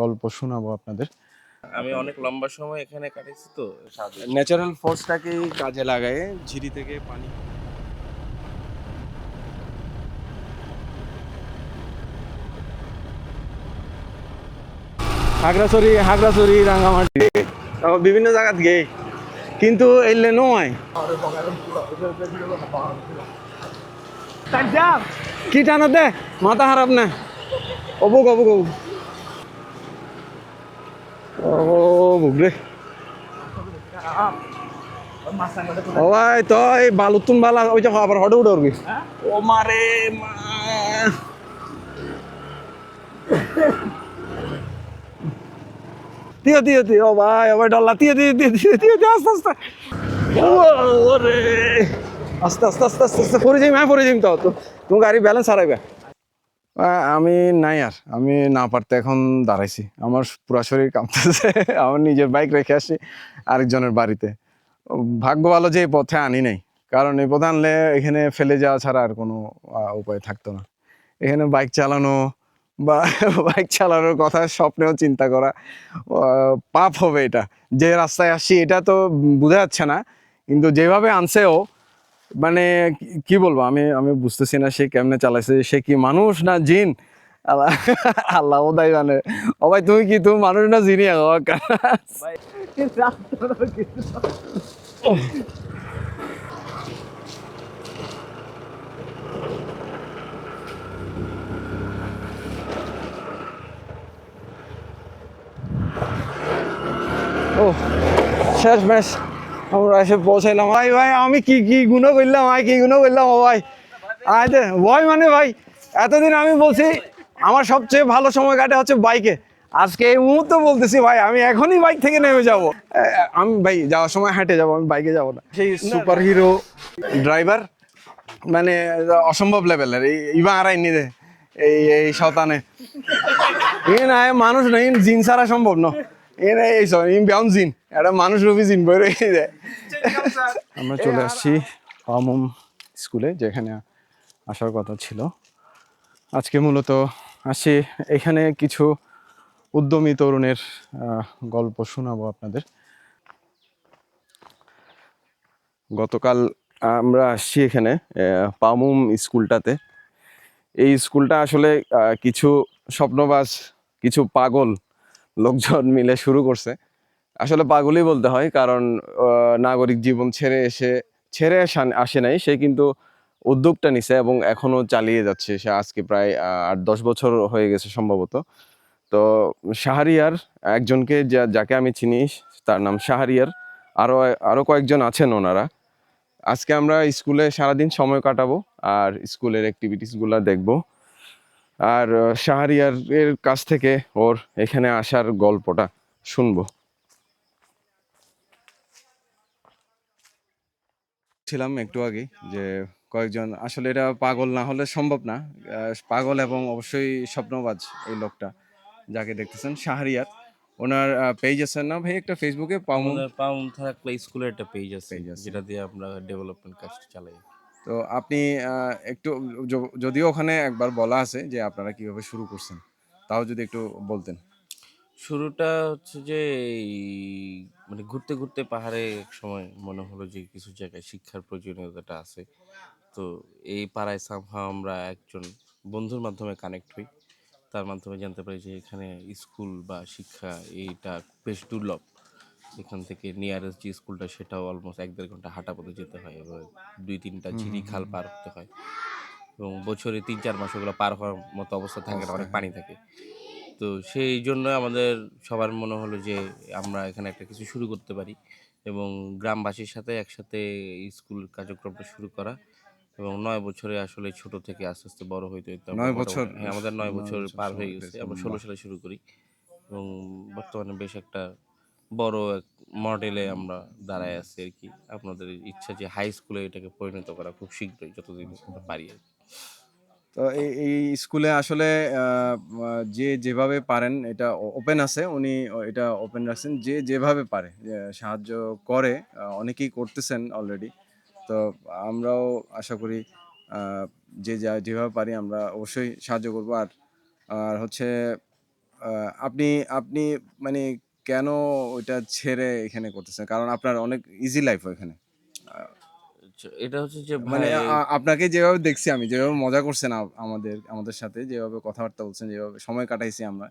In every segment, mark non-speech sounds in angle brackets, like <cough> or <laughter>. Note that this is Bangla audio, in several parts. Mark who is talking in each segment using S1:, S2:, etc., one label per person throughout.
S1: গল্প শোনাবো আপনাদের।
S2: আমি অনেক লম্বা সময় এখানে কাটিয়েছি তো
S1: ন্যাচারাল ফোর্সটাকেই কাজে লাগায় ঝিরি থেকে পানি। হাগড়াছড়ি হাগড়াছড়ি রাঙ্গামাটি। বিভিন্ন জায়গাত গে কিন্তু এলে নয়। কি টানা দে? মাথা খারাপ না? অবুক অবুক অবুক। ও বুক রে ও ভাই তো এই বালুতুন বালা, ওই যে আবার হটে উঠে উঠবি। ও মারে মা। তিও তিও তিও ও ভাই ভাই, ডল্লা তিও তিও তিও তিও তিও তিও আস্তে আস্তে। আস্তে আস্তে আস্তে আস্তে আস্তে পরে যাই মা পরে যাই তো তুমি গাড়ি ব্যালেন্স হারাইবে। আমি নাই আর। আমি না পারতে এখন দাঁড়াইছি। আমার পুরা শরীর কাঁপতেছে। <laughs> আমার নিজের বাইক রেখে আসি আরেকজনের বাড়িতে। ভাগ্য ভালো যে এই পথে আনি নাই। কারণ এই পথে আনলে এখানে ফেলে যাওয়া ছাড়া আর কোনো উপায় থাকতো না। এখানে বাইক চালানো বা <laughs> বাইক চালানোর কথা, স্বপ্নেও চিন্তা করা পাপ হবে এটা। যে রাস্তায় আসছি এটা তো বোঝা যাচ্ছে না। কিন্তু যেভাবে আনছে ও মানে কি- বলব, আমি আমি বুঝতেছি না সে কেমনে চালাইছে, সে কি মানুষ না জিন? আল্লাহ মানে ও ভাই, তুমি কি, তুমি মানুষ না জিনি ও শেষ ম্যাচ আমরা এসে পৌঁছাইলাম। ভাই ভাই আমি কি কি গুণ করলাম ভাই কি গুণ করলাম ও ভাই। আয় দে ভয় মানে ভাই এতদিন আমি বলছি আমার সবচেয়ে ভালো সময় কাটে হচ্ছে বাইকে। আজকে এই মুহূর্তে বলতেছি ভাই আমি এখনই বাইক থেকে নেমে যাব। আমি ভাই যাওয়ার সময় হেঁটে যাব আমি বাইকে যাব না। সেই সুপার হিরো ড্রাইভার মানে অসম্ভব লেভেলের এই ইবা আড়াই নিদে এই এই শতানে মানুষ না ইন জিন ছাড়া সম্ভব না। এ না এই বেউন জিন একটা মানুষ রূপী জিন বই রেখে দেয় আমরা চলে আসছি আমম স্কুলে, যেখানে আসার কথা ছিল। আজকে মূলত আসছি এখানে কিছু উদ্যমী তরুণের গল্প শোনাবো আপনাদের। গতকাল আমরা আসছি এখানে পামুম স্কুলটাতে। এই স্কুলটা আসলে কিছু স্বপ্নবাজ, কিছু পাগল লোকজন মিলে শুরু করছে। আসলে পাগলই বলতে হয়, কারণ নাগরিক জীবন ছেড়ে এসে, ছেড়ে আসা- নাই। সে কিন্তু উদ্যোগটা নিছে এবং এখনও চালিয়ে যাচ্ছে। সে আজকে প্রায় আট, দশ বছর হয়ে গেছে সম্ভবত। তো শাহরিয়ার একজনকে যা- যাকে আমি চিনি, তার নাম শাহরিয়ার। আরও আরও কয়েকজন আছেন ওনারা। আজকে আমরা স্কুলে সারাদিন সময় কাটাবো আর স্কুলের অ্যাক্টিভিটিসগুলো দেখব। আর আহ, শাহরিয়ার এর কাছ থেকে ওর এখানে আসার গল্পটা শুনব। ছিলাম একটু আগে যে কয়েকজন আসলে এটা পাগল না হলে সম্ভব না। আহ, পাগল এবং অবশ্যই স্বপ্নবাজ এই লোকটা যাকে দেখতেছেন শাহরিয়ার। ওনার পেজ আছে না ভাই একটা ফেসবুকে
S2: পাউন থাকা প্লে স্কুলের একটা পেজ আছে যেটা দিয়ে আমরা ডেভেলপমেন্ট কাজ চালাই।
S1: তো আপনি একটু যদিও ওখানে একবার বলা আছে যে আপনারা কীভাবে শুরু করছেন, তাও যদি একটু বলতেন।
S2: শুরুটা হচ্ছে যে মানে ঘুরতে ঘুরতে পাহাড়ে এক সময় মনে হলো যে কিছু জায়গায় শিক্ষার প্রয়োজনীয়তাটা আছে। তো এই পাড়ায় সামহাও আমরা একজন বন্ধুর মাধ্যমে কানেক্ট হই। তার মাধ্যমে জানতে পারি যে এখানে স্কুল বা শিক্ষা এইটা বেশ দুর্লভ। এখান থেকে নিয়ারেস্ট যে স্কুলটা সেটাও অলমোস্ট এক দেড় ঘণ্টা হাঁটা পথে যেতে হয় এবার দুই তিনটা ঝিরি খাল পার হতে হয় এবং বছরে তিন চার মাস ওগুলো পার হওয়ার মতো অবস্থা থাকে না অনেক পানি থাকে তো সেই জন্য আমাদের সবার মনে হলো যে আমরা এখানে একটা কিছু শুরু করতে পারি এবং গ্রামবাসীর সাথে একসাথে স্কুল কার্যক্রমটা শুরু করা এবং নয় বছরে আসলে ছোট থেকে আস্তে আস্তে বড় হইতে হইতে
S1: নয় বছর?
S2: হ্যাঁ আমাদের নয় বছর পার হয়ে গেছে আমরা। ষোলো সালে শুরু করি এবং বর্তমানে বেশ একটা বড় এক মডেলে আমরা দাঁড়ায় আছি আর কি। আপনাদের ইচ্ছা যে হাই স্কুলে এটাকে পরিণত করা খুব শীঘ্রই, যতদিন পারি আর কি।
S1: তো এই স্কুলে আসলে যে যেভাবে পারেন, এটা ওপেন আছে। উনি এটা ওপেন রাখছেন। যে যেভাবে পারে সাহায্য করে অনেকেই করতেছেন অলরেডি তো আমরাও আশা করি যে যা, যেভাবে পারি আমরা অবশ্যই সাহায্য করব। আর আর হচ্ছে আপনি আপনি মানে কেন ওইটা ছেড়ে এখানে করতেছেন? কারণ আপনার অনেক ইজি লাইফ
S2: এখানে এটা হচ্ছে যে
S1: মানে আপনাকে যেভাবে দেখছি আমি যেভাবে মজা করছেন আমাদের আমাদের সাথে যেভাবে কথাবার্তা বলছেন যেভাবে সময় কাটাইছি আমরা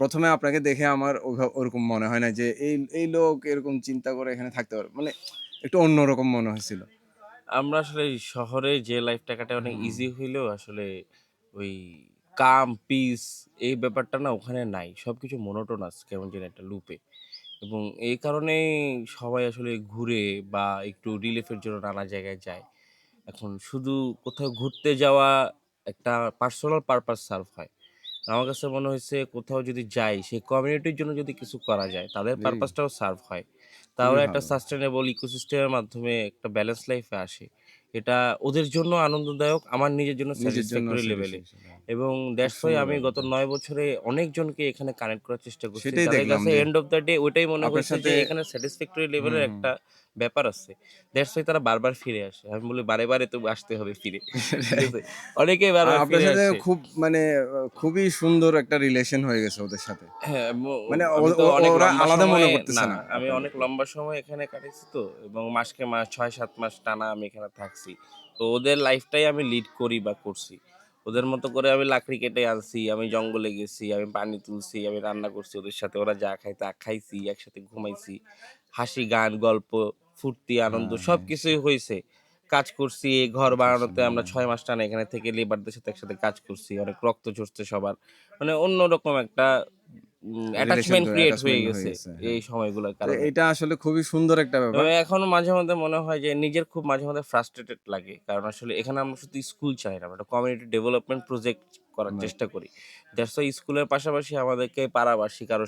S1: প্রথমে আপনাকে দেখে আমার ওরকম মনে হয় না যে এই এই লোক এরকম চিন্তা করে এখানে থাকতে পারে। মানে একটু অন্যরকম মনে হয়েছিল।
S2: আমরা আসলে শহরে যে লাইফটা কাটে অনেক ইজি হইলেও আসলে ওই কাম পিস এই ব্যাপারটা না ওখানে নাই। সব সবকিছু মনোটোনাস কেমন যেন একটা লুপে এবং এই কারণে সবাই আসলে ঘুরে বা একটু রিলিফের জন্য নানা জায়গায় যায়। এখন শুধু কোথাও ঘুরতে যাওয়া একটা পার্সোনাল পারপাস সার্ভ হয়। আমার কাছে মনে হয়েছে কোথাও যদি যাই সেই কমিউনিটির জন্য যদি কিছু করা যায় তাদের পারপাসটাও সার্ভ হয়। তাহলে একটা সাস্টেনেবল ইকোসিস্টেমের মাধ্যমে একটা ব্যালেন্স লাইফে আসে। এটা ওদের জন্য আনন্দদায়ক আমার নিজের জন্য
S1: নিজের জন্য
S2: স্যাটিসফ্যাক্টরি লেভেলে এবং দ্যাটস ওয়াই আমি গত নয় বছরে অনেকজনকে এখানে কানেক্ট করার চেষ্টা করছি। তাদের কাছে এন্ড অফ দ্য ডে ওইটাই মনে হয়েছে যে এখানে স্যাটিসফ্যাক্টরি লেভেলের একটা ব্যাপার আছে। দ্যাটস ওয়াই তারা বারবার ফিরে আসে। আমি বলি বারে বারে তো আসতে হবে ফিরে। <laughs> আছে?
S1: আপনার সাথে খুব মানে খুবই সুন্দর একটা রিলেশন হয়ে গেছে ওদের সাথে।
S2: হ্যাঁ
S1: মানে
S2: অনেক
S1: ওরা
S2: লম্বা
S1: আলাদা মনে করতেছে না
S2: আমি অনেক লম্বা সময় এখানে কাটিয়েছি তো এবং মাসকে মাস ছয় সাত মাস টানা আমি এখানে থাকছি। তো ওদের লাইফটাই আমি লিড করি বা করছি। ওদের মতো করে আমি লাকড়ি কেটে আনছি আমি জঙ্গলে গেছি আমি পানি তুলছি আমি রান্না করছি ওদের সাথে ওরা যা খায় তা খাইছি একসাথে ঘুমাইছি হাসি গান গল্প ফুর্তি আনন্দ
S1: হ্যাঁ,
S2: সব। কিছুই হয়েছে কাজ করছি এই ঘর বানানোতে আমরা। ছয় মাস টানা এখানে থেকে লেবারদের সাথে একসাথে কাজ করছি অনেক রক্ত ঝরছে সবার মানে অন্যরকম একটা অ্যাটাচমেন্ট ক্রিয়েট হয়ে গেছে
S1: গেছে, হ্যাঁ।
S2: এই সময়গুলোর কারণে
S1: এটা আসলে খুবই সুন্দর একটা ব্যাপার
S2: এখনও মাঝে মধ্যে মনে হয় যে নিজের খুব মাঝে মধ্যে ফ্রাস্ট্রেটেড লাগে কারণ আসলে এখানে আমরা শুধু স্কুল চাই না আমরা কমিউনিটি ডেভেলপমেন্ট প্রজেক্ট করার চেষ্টা করি দ্যাটস ওয়াই স্কুলের পাশাপাশি আমাদেরকে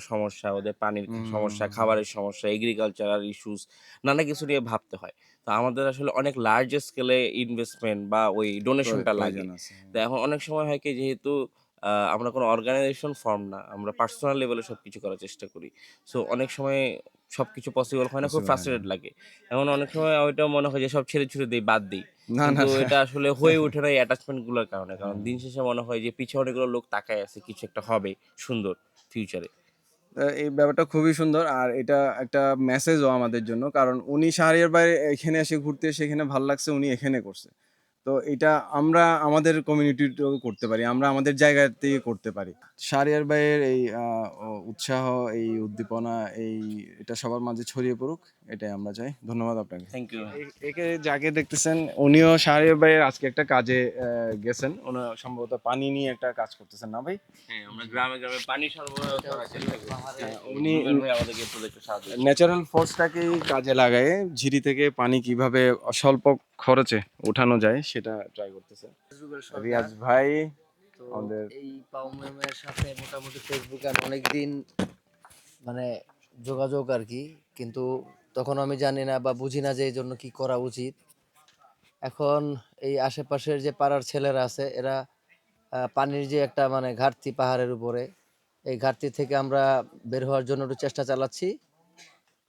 S2: সমস্যা ওদের পানির সমস্যা। খাবারের সমস্যা এগ্রিকালচারাল ইস্যুস নানা কিছু নিয়ে ভাবতে হয় তো আমাদের আসলে অনেক লার্জ স্কেলে ইনভেস্টমেন্ট বা ওই ডোনেশনটা লাগে
S1: আছে, হ্যাঁ।
S2: তো এখন অনেক সময় হয় কি যেহেতু আমরা কোনো অর্গানাইজেশন ফর্ম না। আমরা পার্সোনাল লেভেলে সব কিছু করার চেষ্টা করি। সো অনেক সময় সব কিছু পসিবল হয় না খুব। ফ্রাস্ট্রেটেড লাগে। এমন অনেক সময় ওইটাও মনে হয় যে সব ছেড়ে ছুড়ে দিই বাদ দিই।
S1: না না
S2: কিন্তু এটা আসলে <laughs> হয়ে ওঠে না এই অ্যাটাচমেন্টগুলোর কারণে। কারণ দিন শেষে মনে হয় যে পিছনে অনেকগুলো লোক তাকায় আছে কিছু একটা হবে সুন্দর ফিউচারে
S1: এই ব্যাপারটা খুবই সুন্দর। আর এটা একটা মেসেজও আমাদের জন্য। কারণ উনি শাহরিয়ার বাইরে এখানে এসে ঘুরতে সেখানে ভালো লাগছে উনি এখানে করছে। তো এটা আমরা আমাদের কমিউনিটিতেও করতে পারি আমরা আমাদের জায়গাতেই করতে পারি। শাহরিয়ার ভাইয়ের এই আহ, উৎসাহ এই উদ্দীপনা এই এটা সবার মাঝে ছড়িয়ে পড়ুক এটাই আমরা চাই। ধন্যবাদ আপনাকে।
S2: থ্যাংক ইউ
S1: একে যাকে দেখতেছেন উনিও শাহরিয়ার ভাইয়ের আজকে একটা কাজে গেছেন। ওনার সম্ভবত পানি নিয়ে একটা কাজ করতেছেন না ভাই?
S2: হ্যাঁ আমরা গ্রামে গ্রামে পানি সরবরাহ করার চেষ্টা
S1: হ্যাঁ,
S2: উনি
S1: উনি-
S2: আমাদেরকে প্রজেক্টে সাহায্য
S1: ন্যাচারাল ফোর্সটাকেই কাজে লাগায় ঝিরি থেকে পানি কীভাবে স্বল্প খরচে উঠানো যায় সেটা ট্রাই করতেছে। রিয়াজ ভাই আমাদের-
S3: এই পাউমেমের সাথে মোটামুটি ফেসবুকে আমি অনেকদিন মানে যোগাযোগ আর কি কিন্তু তখন আমি জানি না বা বুঝি না যে এই জন্য কি করা উচিত। এখন এই আশেপাশের যে পাড়ার ছেলেরা আছে এরা পানির যে একটা মানে ঘাটতি পাহাড়ের উপরে এই ঘাটতি থেকে আমরা বের হওয়ার জন্য একটু চেষ্টা চালাচ্ছি।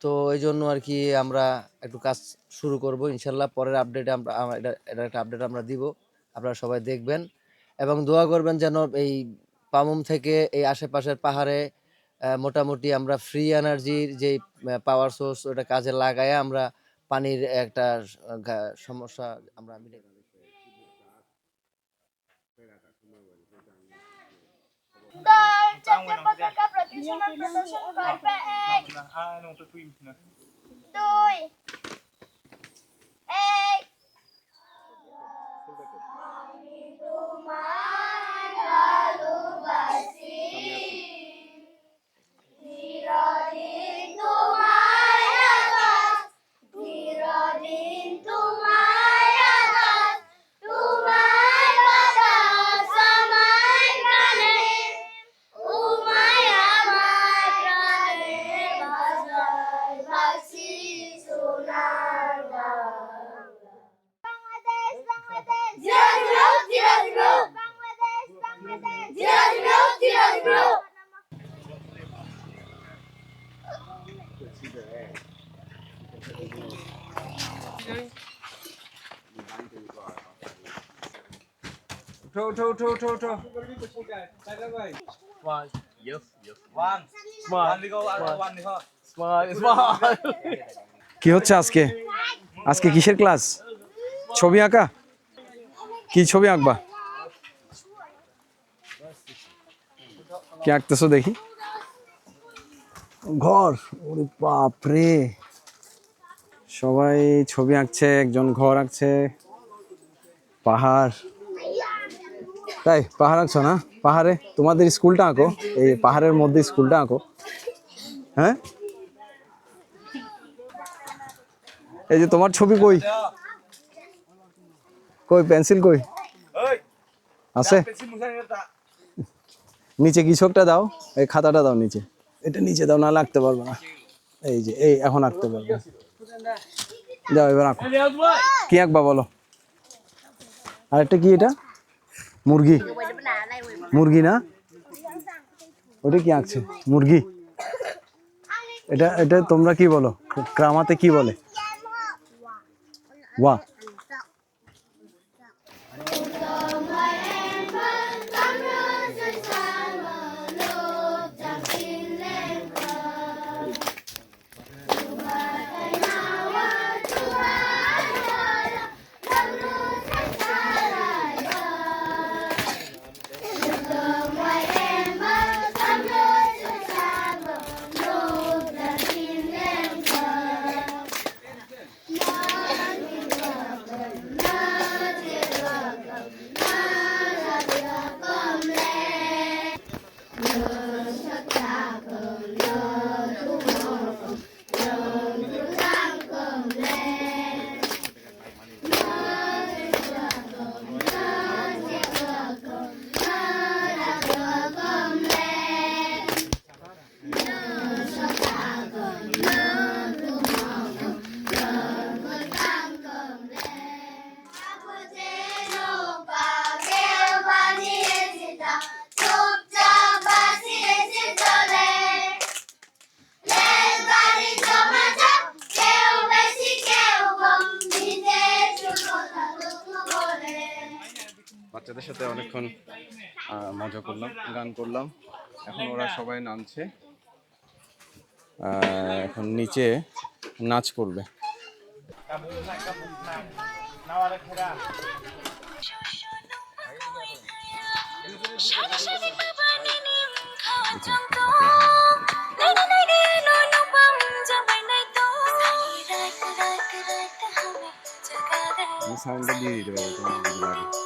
S3: তো এই জন্য আর কি আমরা একটু কাজ শুরু করব ইনশাল্লাহ পরের আপডেটে আমরা আমরা এটা এটা একটা আপডেট আমরা দিব। আপনারা সবাই দেখবেন। এবং দোয়া করবেন যেন এই পামুম থেকে এই আশেপাশের পাহাড়ে মোটামুটি আমরা ফ্রি এনার্জির যে পাওয়ার সোর্স ওটা কাজে লাগায় আমরা পানির একটা সমস্যা আমরা মিটে
S4: দুই এক 妈
S1: উঠো উঠো উঠো উঠো উঠো।
S4: কি হচ্ছে আজকে? আজকে কিসের ক্লাস? ছবি আঁকা? কি ছবি আঁকবা? কি আঁকতেছো দেখি? ঘর। ওরে বাপরে সবাই ছবি আঁকছে একজন ঘর আঁকছে। পাহাড়। তাই পাহাড় আঁকছো না পাহাড়ে তোমাদের স্কুলটা আঁকো এই পাহাড়ের মধ্যে স্কুলটা আঁকো হ্যাঁ এই যে তোমার ছবি কই কই পেন্সিল কই আছে নিচে কিছু একটা দাও এই খাতাটা দাও নিচে এটা নিচে দাও না লাগতে পারবে না এই যে এই এখন আঁকতে পারবে যাও এবার আঁকো কি আঁকবা বলো আর একটা কি এটা মুরগি? মুরগি না? ওটা কি আঁকছে? মুরগি? এটা এটা তোমরা কি বলো? ক্রামাতে কি বলে? ওয়া।
S5: বাচ্চাদের সাথে অনেকক্ষণ মজা করলাম গান করলাম। এখন ওরা সবাই নামছে। এখন নিচে নাচ করবে। সাউন্ডটা দিয়ে দিতে পারবে তোমার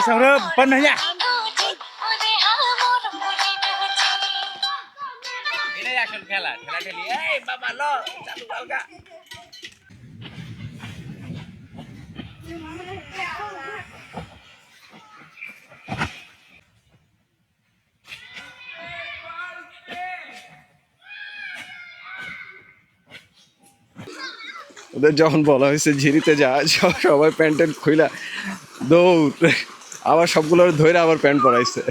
S6: Saurab, panahnya.
S2: এটাই আসল খেলা খেলা খেলি এই বাবা লো চালু কালকা
S5: ওদের যখন বলা হয়েছে ঝিরিতে যা সব- সবাই প্যান্ট ট্যান্ট খুইলা দৌড়। আবার সবগুলো ধরে আবার প্যান্ট পরাইছে।